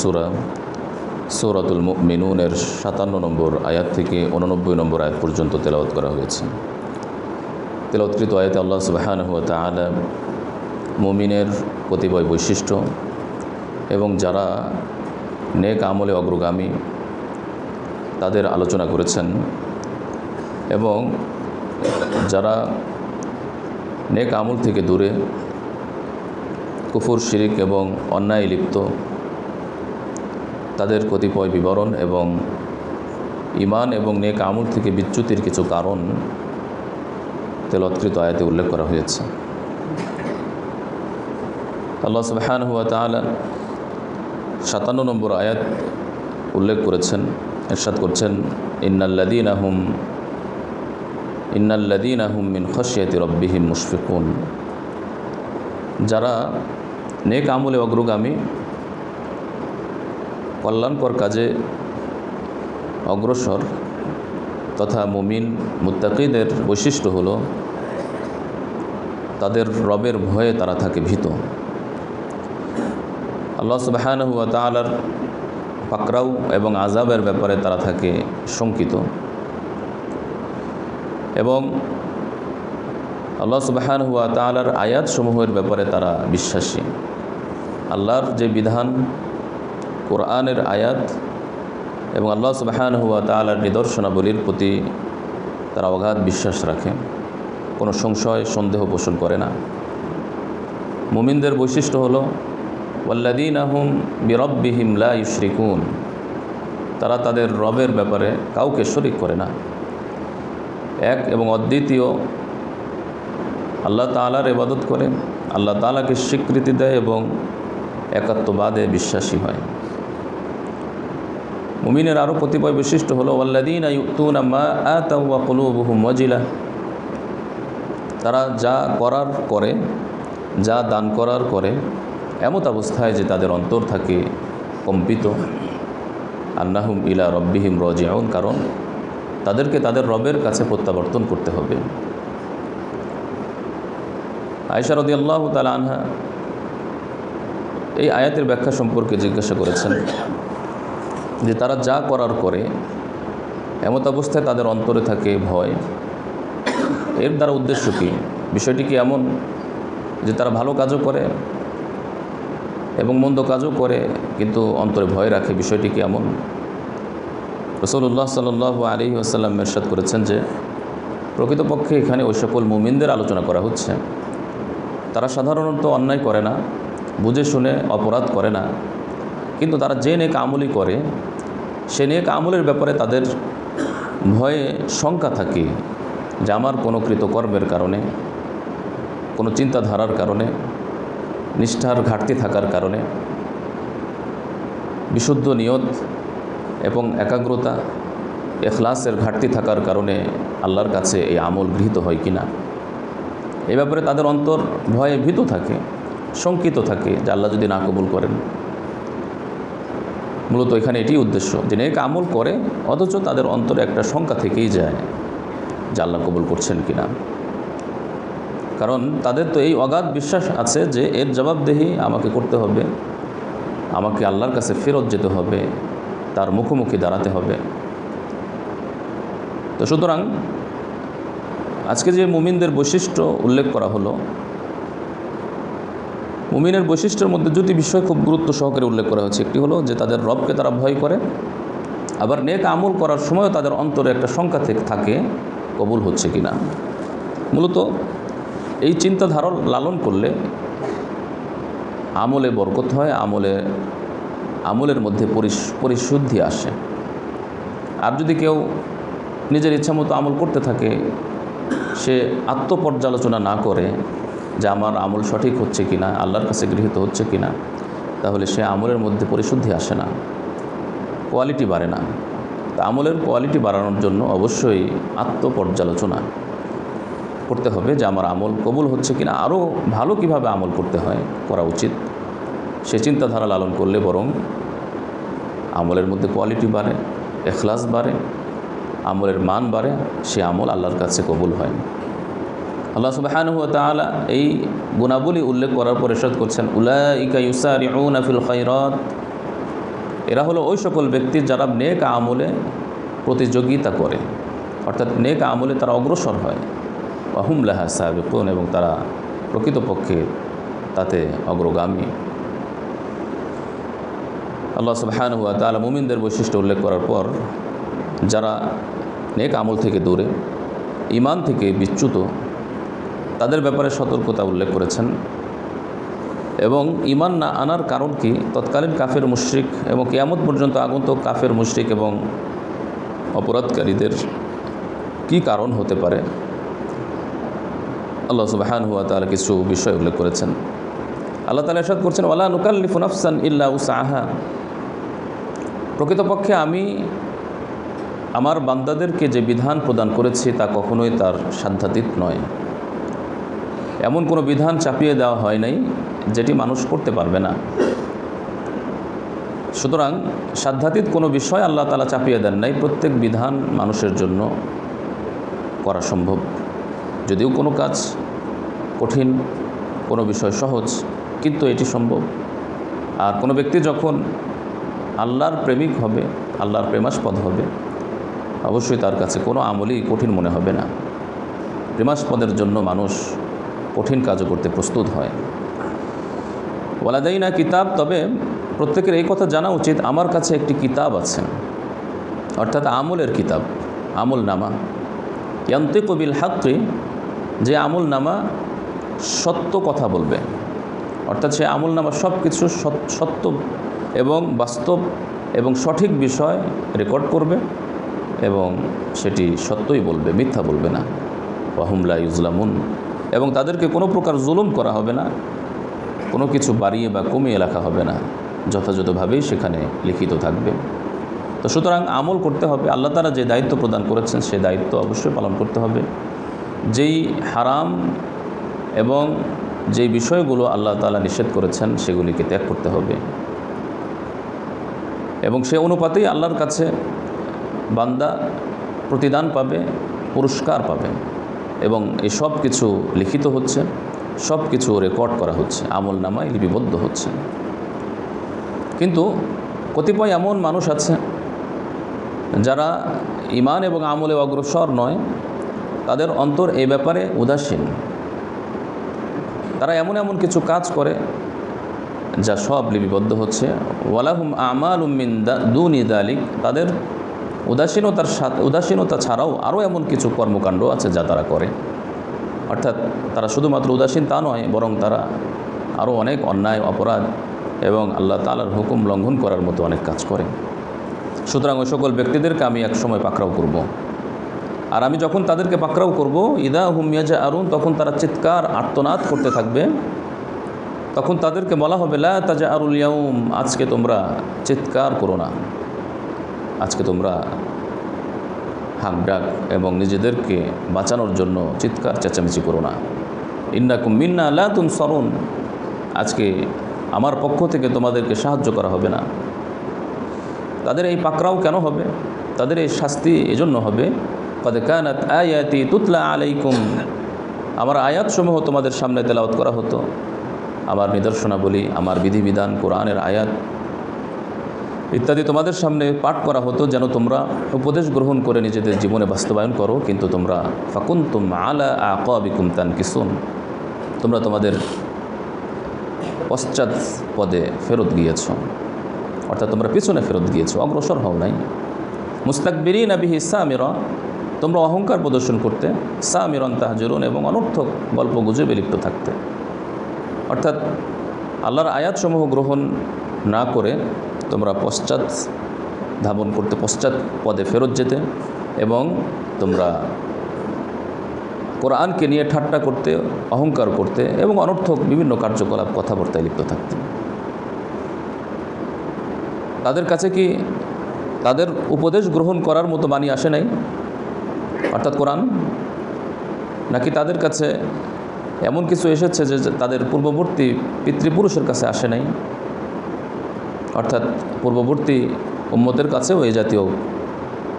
সুরা, সৌরাতুল মিনুনের সাতান্ন নম্বর আয়াত থেকে উননব্বই নম্বর আয়াত পর্যন্ত তেলাওয়াত করা হয়েছে। তেলাওয়াতকৃত আয়াতে আল্লাহ সুবাহান হুয়া তালা মুমিনের কতিপয় বৈশিষ্ট্য এবং যারা নেক আমলে অগ্রগামী তাদের আলোচনা করেছেন এবং যারা নেক আমল থেকে দূরে, কুফুর, শিরিক এবং অন্যায় লিপ্ত তাদের কতিপয় বিবরণ এবং ইমান এবং নেক আমল থেকে বিচ্যুতির কিছু কারণ তেলৎকৃত আয়াতে উল্লেখ করা হয়েছে। আল্লাহ সুবহান হুয়া তালা সাতান্ন নম্বর আয়াত উল্লেখ করেছেন, এরশাদ করছেন ইন্নাল্লাদিন আহুম ইন্নাল্লাদিন আহুম মিন খসিয়াতি রব্বিহিম মুশফিকুন। যারা নেক আমলে অগ্রগামী কল্যাণকর কাজে অগ্রসর তথা মুমিন মুত্তাকিদের বৈশিষ্ট্য হল তাদের রবের ভয়ে তারা থাকে ভীত। আল্লাহ সুবাহান হুয়া তালার পাকরাউ এবং আজাবের ব্যাপারে তারা থাকে শঙ্কিত। এবং আল্লাহ সুবাহান হুয়া তালার আয়াতসমূহের ব্যাপারে তারা বিশ্বাসী। আল্লাহর যে বিধান কোরআনের আয়াত এবং আল্লাহ সুবাহান হুয়া তালার নিদর্শনাবলীর প্রতি তারা অগাধ বিশ্বাস রাখে। কোনো সংশয়, সন্দেহ পোষণ করে না। মুমিনদের বৈশিষ্ট্য হলো ওয়াল্লাদিন আহম বিরব্বিহিম লা ইউশরিকুন তারা তাদের রবের ব্যাপারে কাউকে শরিক করে না। এক এবং অদ্বিতীয়, আল্লাহ তালার এবাদত করে। আল্লাহ তালাকে স্বীকৃতি দেয় এবং একাত্মবাদে বিশ্বাসী হয়। মুমিনের আরও কতিপয় বৈশিষ্ট্য হলো আল্লাদিন মজিলা তারা যা করার করে, যা দান করার করে, এমত অবস্থায় যে তাদের অন্তর থাকে কম্পিত। আন্নাহুম ইলা রব্বিহিম রজিয়াউন কারণ তাদেরকে তাদের রবের কাছে প্রত্যাবর্তন করতে হবে। আয়সা রদি আল্লাহ তালা আনহা এই আয়াতের ব্যাখ্যা সম্পর্কে জিজ্ঞাসা করেছেন যে তারা যা করার করে, এমত অবস্থায় তাদের অন্তরে থাকে ভয়। এর দ্বারা উদ্দেশ্য কী? বিষয়টি কি এমন যে তারা ভালো কাজও করে এবং মন্দ কাজও করে, কিন্তু অন্তরে ভয় রাখে? বিষয়টি কি এমন? রসুল্লাহ সাল আলী আসাল্লাম মেরশাদ করেছেন যে, প্রকৃতপক্ষে এখানে ওই সকল মুমিনদের আলোচনা করা হচ্ছে। তারা সাধারণত অন্যায় করে না, বুঝে শুনে অপরাধ করে না। কিন্তু তারা যে নেক আমলই করে, সে নেক আমলের ব্যাপারে তাদের ভয়ে শঙ্কা থাকে যে আমার কোনো কৃতকর্মের কারণে, কোনো চিন্তাধারার কারণে, নিষ্ঠার ঘাটতি থাকার কারণে, বিশুদ্ধ নিয়ত এবং একাগ্রতা, এখলাসের ঘাটতি থাকার কারণে আল্লাহর কাছে এই আমল গৃহীত হয় কি না? এ ব্যাপারে তাদের অন্তর ভয়ে ভীত থাকে, শঙ্কিত থাকে যে আল্লাহ যদি না কবুল করেন। মূলত এখানে এটি উদ্দেশ্য যে নেক আমল করে, অথচ তাদের অন্তরে একটা শঙ্কা থেকেই যায় যে আল্লাহ কবুল করছেন কিনা। কারণ তাদের তো এই অগাধ বিশ্বাস আছে যে এর জবাবদেহি আমাকে করতে হবে, আমাকে আল্লাহর কাছে ফেরত যেতে হবে, তার মুখোমুখি দাঁড়াতে হবে। তো সুতরাং আজকে যে মুমিনদের বৈশিষ্ট্য উল্লেখ করা হলো মুমিনের বৈশিষ্ট্যের মধ্যে দুটি বিষয় খুব গুরুত্ব সহকারে উল্লেখ করা হয়েছে। একটি হলো যে তাদের রবকে তারা ভয় করে, আবার নেক আমল করার সময়ও তাদের অন্তরে একটা শঙ্কা থেকে, কবুল হচ্ছে কি না মূলত এই চিন্তাধারা লালন করলে আমলে বরকত হয়, আমলে, আমলের মধ্যে পরিশুদ্ধি আসে। আর যদি কেউ নিজের ইচ্ছা মতো আমল করতে থাকে, সে আত্মপর্যালোচনা না করে যে আমার আমল সঠিক হচ্ছে কি না আল্লাহর কাছে গৃহীত হচ্ছে কি না তাহলে সে আমলের মধ্যে পরিশুদ্ধি আসে না কোয়ালিটি বাড়ে না। তা আমলের কোয়ালিটি বাড়ানোর জন্য অবশ্যই আত্মপর্যালোচনা করতে হবে যে আমার আমল কবুল হচ্ছে কিনা। আরও ভালো কীভাবে আমল করতে হয় করা উচিত, সে চিন্তাধারা লালন করলে বরং আমলের মধ্যে কোয়ালিটি বাড়ে, এখলাস বাড়ে, আমলের মান বাড়ে, সে আমল আল্লাহর কাছে কবুল হয়। আল্লাহ সুবাহান তালা এই গুণাবলী উল্লেখ করার পর এসদ করছেন, উলাইকা ইউসারিউনা ফিল খৈরত এরা হলো ওই সকল ব্যক্তি যারা নেক আমলে প্রতিযোগিতা করে। অর্থাৎ নেক আমলে তারা অগ্রসর হয়। লাহা সাহেবুন এবং তারা প্রকৃতপক্ষে তাতে অগ্রগামী। আল্লাহ সুবহান হুয়া তালা মুমিনদের বৈশিষ্ট্য উল্লেখ করার পর যারা নেক আমল থেকে দূরে ইমান থেকে বিচ্যুত তাদের ব্যাপারে সতর্কতা উল্লেখ করেছেন। এবং ইমান না আনার কারণ কি? তৎকালীন কাফের মুশরিক এবং কেয়ামত পর্যন্ত আগন্তক কাফের মুশরিক এবং অপরাধকারীদের কি কারণ হতে পারে? আল্লাহ সুবাহান হুয়া তালা কিছু বিষয় উল্লেখ করেছেন। আল্লাহ তালা এরশাদ করছেন, ওয়ালা নুকাল্লিফুন আফসান ইল্লা উসাহা প্রকৃতপক্ষে আমি আমার বান্দাদেরকে যে বিধান প্রদান করেছি তা কখনোই তার সাধ্যাতীত নয়। এমন কোনো বিধান চাপিয়ে দেওয়া হয় নাই যেটি মানুষ করতে পারবে না। সুতরাং সাধ্যাতীত কোনো বিষয় আল্লাহ তালা চাপিয়ে দেন নাই, প্রত্যেক বিধান মানুষের জন্য করা সম্ভব। যদিও কোনো কাজ কঠিন, কোনো বিষয় সহজ, কিন্তু এটি সম্ভব। আর কোনো ব্যক্তি যখন আল্লাহর প্রেমিক হবে, আল্লাহর প্রেমাস্পদ হবে, অবশ্যই তার কাছে কোনো আমলই কঠিন মনে হবে না। প্রেমাস্পদের জন্য মানুষ কঠিন কাজও করতে প্রস্তুত হয়। ওয়ালাদাই না কিতাব, তবে প্রত্যেকের এই কথা জানা উচিত, আমার কাছে একটি কিতাব আছে। অর্থাৎ আমলের কিতাব আমল নামা ইয়ান্তে কবিল হাক্রি যে আমল নামা সত্য কথা বলবে। অর্থাৎ সে আমল নামা সব কিছু সত্য এবং বাস্তব এবং সঠিক বিষয় রেকর্ড করবে এবং সেটি সত্যই বলবে, মিথ্যা বলবে না। ওয়াহুমলা ইউজলামুন। এবং তাদেরকে কোনো প্রকার জুলুম করা হবে না, কোনো কিছু বাড়িয়ে বা কমিয়ে লেখা হবে না, যথাযথভাবেই সেখানে লিখিত থাকবে। তো সুতরাং আমল করতে হবে, আল্লাহ তারা যে দায়িত্ব প্রদান করেছেন সে দায়িত্ব অবশ্যই পালন করতে হবে। যেই হারাম এবং যেই বিষয়গুলো আল্লাহ তালা নিষেধ করেছেন সেগুলিকে ত্যাগ করতে হবে। এবং সে অনুপাতেই আল্লাহর কাছে বান্দা প্রতিদান পাবে, পুরস্কার পাবে। এবং এই সব কিছু লিখিত হচ্ছে, সব কিছু রেকর্ড করা হচ্ছে, আমল নামায় লিপিবদ্ধ হচ্ছে। কিন্তু কতিপয় এমন মানুষ আছে, যারা ইমান এবং আমলে অগ্রসর নয়, তাদের অন্তর এই ব্যাপারে উদাসীন। তারা এমন এমন কিছু কাজ করে, যা সব লিপিবদ্ধ হচ্ছে। ওয়ালাহুম আমাল উম্মিন দুন ইদালিক তাদের উদাসীনতার সাথে, উদাসীনতা ছাড়াও আরও এমন কিছু কর্মকাণ্ড আছে যা তারা করে। অর্থাৎ তারা শুধুমাত্র উদাসীন তা নয়, বরং তারা আরও অনেক অন্যায়, অপরাধ এবং আল্লাহ তালার হুকুম লঙ্ঘন করার মতো অনেক কাজ করে। সুতরাং ওই সকল ব্যক্তিদেরকে আমি এক সময় পাকড়াও করব। আর আমি যখন তাদেরকে পাকড়াও করব, ইদা হুমিয়াজা আরুন তখন তারা চিৎকার, আর্তনাদ করতে থাকবে। তখন তাদেরকে বলা হবে, লা তাজা আরুল ইয়াউম, আজকে তোমরা চিৎকার করো না। আজকে তোমরা হাঁক ডাক এবং নিজেদেরকে বাঁচানোর জন্য চিৎকার, চেঁচামেচি করো না। ইন্নাকুম মিন্না লা তুম সরুন আজকে আমার পক্ষ থেকে তোমাদেরকে সাহায্য করা হবে না। তাদের এই পাকরাও কেন হবে? তাদের এই শাস্তি এজন্য হবে। কদে কানাত আয়াতি তুতলা আলাইকুম। আমার আয়াতসমূহ তোমাদের সামনে তেলাওয়াত করা হতো। আমার নিদর্শনাবলী, আমার বিধিবিধান, কোরআনের আয়াত ইত্যাদি তোমাদের সামনে পাঠ করা হতো যেন তোমরা উপদেশ গ্রহণ করে নিজেদের জীবনে বাস্তবায়ন করো, কিন্তু তোমরা ফাকুন তুম আলা আকিকুম তান কিসুন তোমরা তোমাদের পশ্চাৎ পদে ফেরত গিয়েছ, অর্থাৎ তোমরা পিছনে ফেরত গিয়েছো, অগ্রসর হও নাই। মুস্তাকবিরিন আবিহি সামিরা, তোমরা অহংকার প্রদর্শন করতে, সামিরন তাহাজরুন, এবং অনর্থক গল্প গুজবে লিপ্ত থাকতে। অর্থাৎ আল্লাহর আয়াতসমূহ গ্রহণ না করে তোমরা পশ্চাৎ ধাবন করতে পশ্চাৎ পদে ফেরত যেতে এবং তোমরা কোরআনকে নিয়ে ঠাট্টা করতে, অহংকার করতে এবং অনর্থক বিভিন্ন কার্যকলাপ, কথাবার্তায় লিপ্ত থাকতে। তাদের কাছে কি তাদের উপদেশ গ্রহণ করার মতো বাণী আসে নাই? অর্থাৎ কোরআন? নাকি তাদের কাছে এমন কিছু এসেছে যে তাদের পূর্ববর্তী পিতৃপুরুষের কাছে আসে নাই? অর্থাৎ পূর্ববর্তী উম্মতের কাছেও এই জাতীয়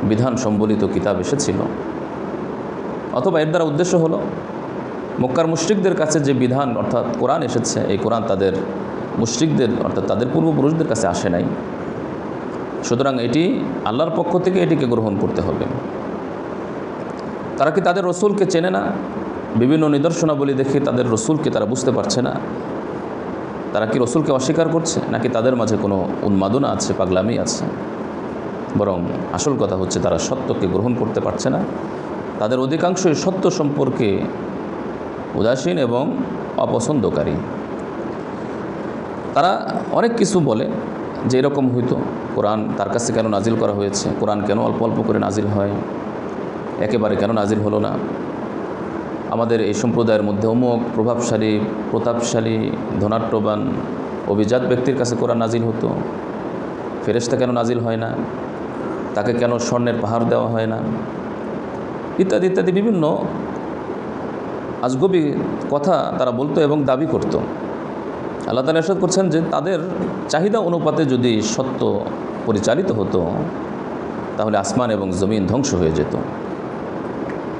বিধান সম্বলিত কিতাব এসেছিল। অথবা এর দ্বারা উদ্দেশ্য হলো, মক্কার মুশ্রিকদের কাছে যে বিধান অর্থাৎ কোরআন এসেছে, এই কোরআন তাদের মুশ্রিকদের অর্থাৎ তাদের পূর্বপুরুষদের কাছে আসে নাই। সুতরাং এটি আল্লাহর পক্ষ থেকে এটিকে গ্রহণ করতে হবে। তারা কি তাদের রসুলকে চেনে না? বিভিন্ন নিদর্শনাবলী দেখে তাদের রসুলকে তারা বুঝতে পারছে না। তারা কি রসুলকে অস্বীকার করছে? নাকি তাদের মাঝে কোনো উন্মাদনা আছে, পাগলামি আছে? বরং আসল কথা হচ্ছে, তারা সত্যকে গ্রহণ করতে পারছে না। তাদের অধিকাংশই সত্য সম্পর্কে উদাসীন এবং অপছন্দকারী। তারা অনেক কিছু বলে যে এরকম হইতো। কোরআন তার কাছে কেন নাজিল করা হয়েছে? কোরআন কেন অল্প অল্প করে নাজিল হয়? একেবারে কেন নাজিল হলো না? আমাদের এই সম্প্রদায়ের মধ্যে অমুক প্রভাবশালী, প্রতাপশালী ধনাট্যবান অভিজাত ব্যক্তির কাছে কোরআন নাজিল হতো। ফেরেশতা কেন নাজিল হয় না? তাকে কেন স্বর্ণের পাহাড় দেওয়া হয় না? ইত্যাদি ইত্যাদি বিভিন্ন আজগবি কথা তারা বলতো এবং দাবি করত। আল্লাহ তালা এরশাদ করছেন যে তাদের চাহিদা অনুপাতে যদি সত্য পরিচালিত হতো, তাহলে আসমান এবং জমিন ধ্বংস হয়ে যেত।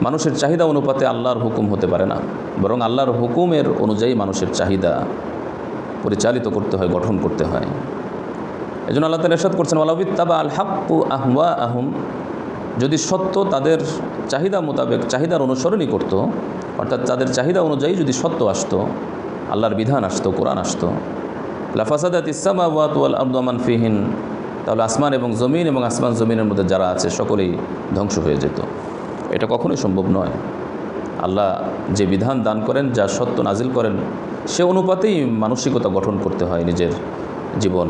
মানুষের চাহিদা অনুপাতে আল্লাহর হুকুম হতে পারে না। বরং আল্লাহর হুকুমের অনুযায়ী মানুষের চাহিদা পরিচালিত করতে হয়, গঠন করতে হয়। এই জন্য আল্লাহ তালা এরশাদ করছেন আলাবিদ তাবা আল হাক্কু আহওয়া আহম যদি সত্য তাদের চাহিদা মোতাবেক, চাহিদার অনুসরণই করত, অর্থাৎ তাদের চাহিদা অনুযায়ী যদি সত্য আসতো, আল্লাহর বিধান আসতো, কোরআন আসতো লাফাসাদাত ইসামা ওয়াত ওয়াল আব্দামান ফিহিন। তাহলে আসমান এবং জমিন এবং আসমান জমিনের মধ্যে যারা আছে, সকলেই ধ্বংস হয়ে যেত। এটা কখনোই সম্ভব নয়। আল্লাহ যে বিধান দান করেন, যা সত্য নাজিল করেন, সে অনুপাতেই মানসিকতা গঠন করতে হয়, নিজের জীবন,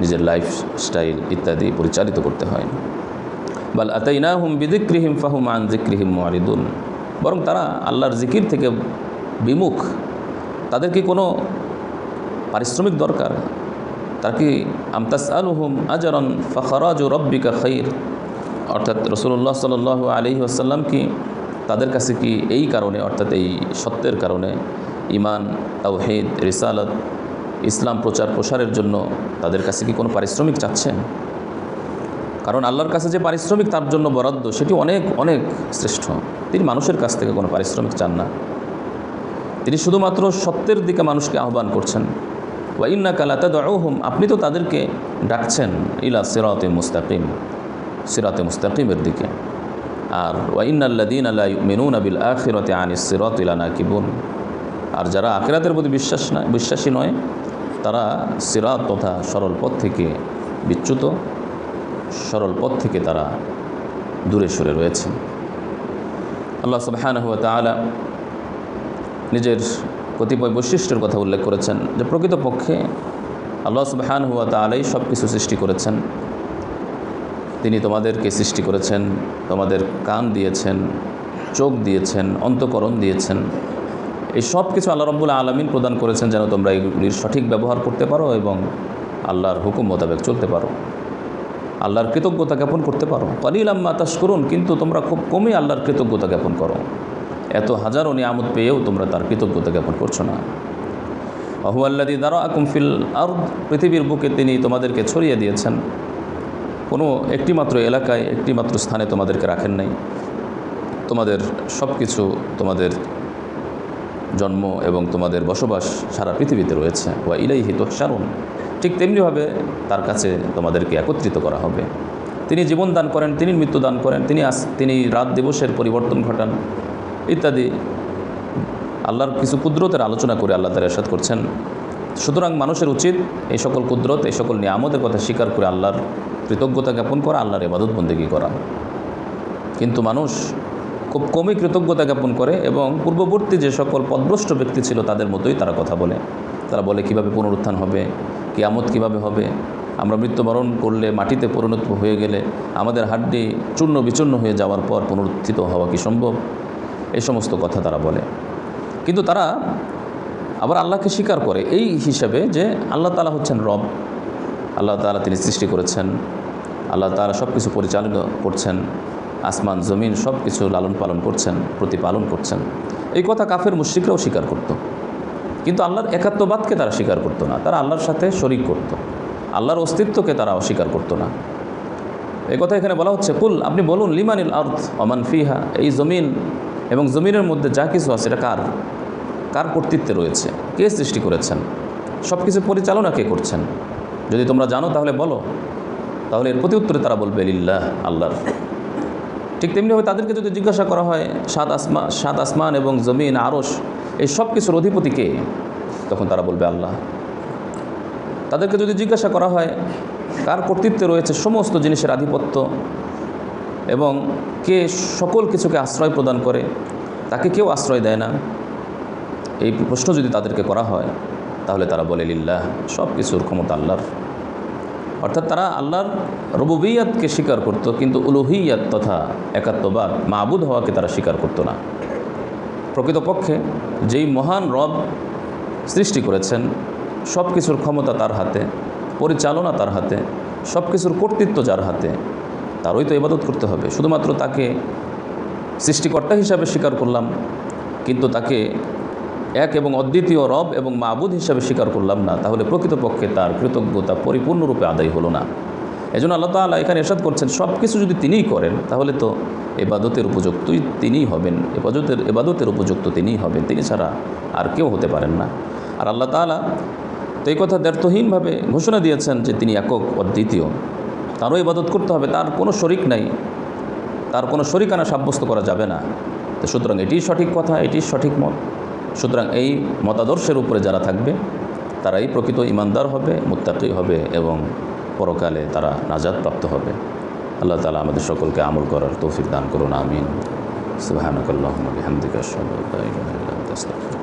নিজের লাইফ স্টাইল ইত্যাদি পরিচালিত করতে হয়। বাল আতাইনা হুম বিদিক্রিহিম ফাহুম আন জিক্রিহিম মারিদুন বরং তারা আল্লাহর জিকির থেকে বিমুখ। তাদের কি কোনো পারিশ্রমিক দরকার? তার কি আমতাস আল হুম আজরন ফখরাজ রব্বিকা খৈর অর্থাৎ রসুল্লাহ সাল আলহি আসাল্লাম কি তাদের কাছে কি এই কারণে, অর্থাৎ এই সত্যের কারণে ইমান তাওহিদ, রিসালত, ইসলাম প্রচার প্রসারের জন্য তাদের কাছে কি কোনো পারিশ্রমিক চাচ্ছেন? কারণ আল্লাহর কাছে যে পারিশ্রমিক তার জন্য বরাদ্দ, সেটি অনেক অনেক শ্রেষ্ঠ। তিনি মানুষের কাছ থেকে কোনো পারিশ্রমিক চান না। তিনি শুধুমাত্র সত্যের দিকে মানুষকে আহ্বান করছেন। ওয়া ইন্না কালাতা দহুম আপনি তো তাদেরকে ডাকছেন ইলা সিরাতে মুস্তাকিম। সিরাতে মুস্তাকিমের দিকে। আর ওয়া ইন্নাল্লাদিন আল্লাহ মেনুন আবিল আখিরতে আনিস সিরত ইলা নাকিবুন আর যারা আখিরাতের প্রতি বিশ্বাস না, বিশ্বাসী নয়, তারা সিরাত তথা সরল পথ থেকে বিচ্যুত, সরল পথ থেকে তারা দূরে সরে রয়েছে। আল্লাহ সুবহানাহু ওয়া তাআলা নিজের কতিপয় বৈশিষ্ট্যের কথা উল্লেখ করেছেন যে প্রকৃতপক্ষে আল্লাহ সুবহান হুয়া তালাই সব কিছু সৃষ্টি করেছেন। তিনি তোমাদেরকে সৃষ্টি করেছেন, তোমাদের কান দিয়েছেন, চোখ দিয়েছেন, অন্তকরণ দিয়েছেন। এই সব কিছু আল্লাহ রব্বুল আলমিন প্রদান করেছেন যেন তোমরা এগুলির সঠিক ব্যবহার করতে পারো এবং আল্লাহর হুকুম মোতাবেক চলতে পারো। আল্লাহর কৃতজ্ঞতা জ্ঞাপন করতে পারো। কলিল আম্মা তাস করুন কিন্তু তোমরা খুব কমই আল্লাহর কৃতজ্ঞতা জ্ঞাপন করো। এত হাজারো নিয়ামত পেয়েও তোমরা তার কৃতজ্ঞতা জ্ঞাপন করছ না। অহু আল্লাদি দারা আকুমফিল আর পৃথিবীর বুকে তিনি তোমাদেরকে ছড়িয়ে দিয়েছেন। কোনো একটিমাত্র এলাকায় একটিমাত্র স্থানে তোমাদেরকে রাখেন নাই। তোমাদের সব কিছু তোমাদের জন্ম এবং তোমাদের বসবাস সারা পৃথিবীতে রয়েছে। ওয়া ইলাইহি তোহসারুন ঠিক তেমনিভাবে তার কাছে তোমাদেরকে একত্রিত করা হবে। তিনি জীবন দান করেন, তিনি মৃত্যু দান করেন, তিনি আস, তিনি রাত দিবসের পরিবর্তন ঘটান ইত্যাদি। আল্লাহর কিছু কুদরতের আলোচনা করে আল্লাহ তার এরশাদ করছেন। সুতরাং মানুষের উচিত এই সকল কুদরত, এই সকল নিয়ামতের কথা স্বীকার করে আল্লাহর কৃতজ্ঞতা জ্ঞাপন করা, আল্লাহর এবাদত বন্দেগী করা। কিন্তু মানুষ খুব কমই কৃতজ্ঞতা জ্ঞাপন করে এবং পূর্ববর্তী যে সকল পদভ্রষ্ট ব্যক্তি ছিল তাদের মতোই তারা কথা বলে। তারা বলে, কীভাবে পুনরুত্থান হবে? কিয়ামত কীভাবে হবে? আমরা মৃত্যুবরণ করলে মাটিতে পরিণত হয়ে গেলে আমাদের হাড্ডি চূর্ণ বিচূর্ণ হয়ে যাওয়ার পর পুনরুত্থিত হওয়া কি সম্ভব? এই সমস্ত কথা তারা বলে। কিন্তু তারা আবার আল্লাহকে স্বীকার করে। এই হিসাবে যে আল্লাহ তালা হচ্ছেন রব, আল্লাহ তালা তিনি সৃষ্টি করেছেন, আল্লাহ তালা সব কিছু পরিচালনা করছেন, আসমান, জমিন সব কিছু লালন পালন করছেন, প্রতিপালন করছেন। এই কথা কাফের মুশ্রিকরাও স্বীকার করত। কিন্তু আল্লাহর একাত্মবাদকে তারা স্বীকার করতো না। তারা আল্লাহর সাথে শরিক করত। আল্লাহর অস্তিত্বকে তারা অস্বীকার করতো না। এই কথা এখানে বলা হচ্ছে, কুল, আপনি বলুন, লিমানিল আর্থ অমান ফিহা? এই জমিন এবং জমিনের মধ্যে যা কিছু আছে, এটা কার? কার কর্তৃত্বে রয়েছে? কে সৃষ্টি করেছেন? সব কিছু পরিচালনা কে করছেন? যদি তোমরা জানো, তাহলে বলো। তাহলে এর প্রতি উত্তরে তারা বলবে, লিল্লাহ আল্লাহর ঠিক তেমনিভাবে তাদেরকে যদি জিজ্ঞাসা করা হয়, সাত আসমা, সাত আসমান এবং জমিন আরস এই সব কিছুর অধিপতি কে? তখন তারা বলবে, আল্লাহ। তাদেরকে যদি জিজ্ঞাসা করা হয়, কার কর্তৃত্বে রয়েছে সমস্ত জিনিসের আধিপত্য এবং কে সকল কিছুকে আশ্রয় প্রদান করে, তাকে কেউ আশ্রয় দেয় না। এই প্রশ্ন যদি তাদেরকে করা হয়, তাহলে তারা বলে লিল্লাহ, সব কিছুর ক্ষমতা আল্লাহর। অর্থাৎ তারা আল্লাহর রবুবিয়াতকে স্বীকার করত, কিন্তু উলুহিয়াত তথা একাত্মবাদ, মাবুদ হওয়াকে তারা স্বীকার করতো না। প্রকৃতপক্ষে যেই মহান রব সৃষ্টি করেছেন, সব কিছুর ক্ষমতা তার হাতে, পরিচালনা তার হাতে, সব কিছুর কর্তৃত্ব যার হাতে, তারই তো ইবাদত করতে হবে। শুধুমাত্র তাকে সৃষ্টিকর্তা হিসাবে স্বীকার করলাম, কিন্তু তাকে এক এবং অদ্বিতীয় রব এবং মাবুদ হিসাবে স্বীকার করলাম না, তাহলে প্রকৃতপক্ষে তার কৃতজ্ঞতা পরিপূর্ণরূপে আদায় হলো না। এজন্য আল্লাহ তাআলা এখানে এরশাদ করছেন সব কিছু যদি তিনিই করেন, তাহলে তো এবাদতের উপযুক্তই তিনিই হবেন, এবাদতের এবাদতের উপযুক্ত তিনিই হবেন, তিনি ছাড়া আর কেউ হতে পারেন না। আর আল্লাহ তাআলা তো এই কথা দ্ব্যর্থহীনভাবে ঘোষণা দিয়েছেন যে তিনি একক অদ্বিতীয়। তারও ইবাদত করতে হবে, তার কোনো শরিক নাই, তার কোনো শরিকানা সাব্যস্ত করা যাবে না। তো সুতরাং এটিই সঠিক কথা, এটিই সঠিক মত। সুতরাং এই মতাদর্শের উপরে যারা থাকবে, তারাই প্রকৃত ইমানদার হবে, মুত্তাকি হবে এবং পরকালে তারা নাজাদ প্রাপ্ত হবে। আল্লাহ তালা আমাদের সকলকে আমল করার তৌফিক দান করুন, আমিন। সুবাহানকাল্লাহমদিকা